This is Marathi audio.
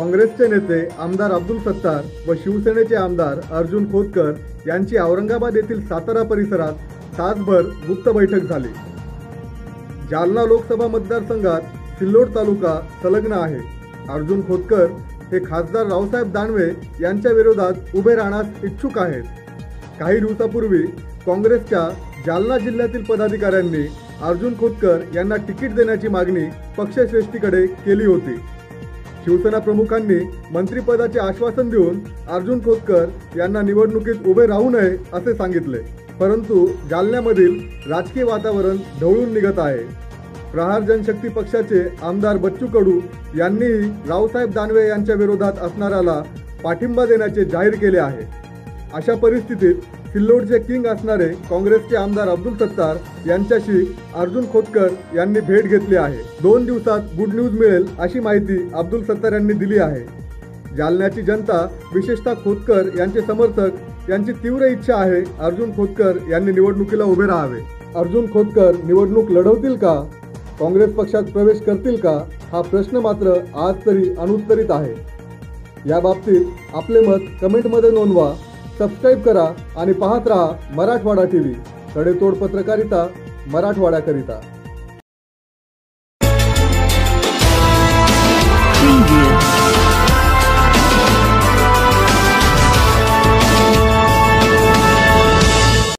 काँग्रेसचे नेते आमदार अब्दुल सत्तार व शिवसेनेचे आमदार अर्जुन खोतकर यांची औरंगाबाद येथील सातारा परिसरात तासभर गुप्त बैठक झाली. जालना लोकसभा मतदारसंघात सिल्लोड तालुका संलग्न आहे. अर्जुन खोतकर हे खासदार रावसाहेब दानवे यांच्या विरोधात उभे राहण्यास इच्छुक आहेत. काही दिवसापूर्वी काँग्रेसच्या जालना जिल्ह्यातील पदाधिकाऱ्यांनी अर्जुन खोतकर यांना तिकीट देण्याची मागणी पक्षश्रेष्ठीकडे केली होती. शिवसेना प्रमुखांनी मंत्रिपदाचे आश्वासन देऊन अर्जुन खोतकर यांना निवडणुकीत उभे राहू नये असे सांगितले. परंतु जालन्यामधील राजकीय वातावरण ढवळून निघत आहे. प्रहार जनशक्ती पक्षाचे आमदार बच्चू कडू यांनीही रावसाहेब दानवे यांच्या विरोधात असणाऱ्याला पाठिंबा देण्याचे जाहीर केले आहे. अशा परिस्थितीत सिल्लोडचे किंग असणारे काँग्रेसचे आमदार अब्दुल सत्तार यांच्याशी अर्जुन खोतकर यांनी भेट घेतली आहे. दोन दिवसात गुड न्यूज मिळेल अशी माहिती अब्दुल सत्तार यांनी दिली आहे. जालन्याची जनता विशेषतः खोतकर यांचे समर्थक यांची तीव्र इच्छा आहे अर्जुन खोतकर यांनी निवडणुकीला उभे राहावे. अर्जुन खोतकर निवडणूक लढवतील का? काँग्रेस पक्षात प्रवेश करतील का? हा प्रश्न मात्र आज तरी अनुत्तरित आहे. या बाबतीत आपले मत कमेंटमध्ये नोंदवा. सबस्क्राईब करा आणि पाहत रहा मराठवाडा टी व्ही पत्रकारिता मराठवाड्याकरिता.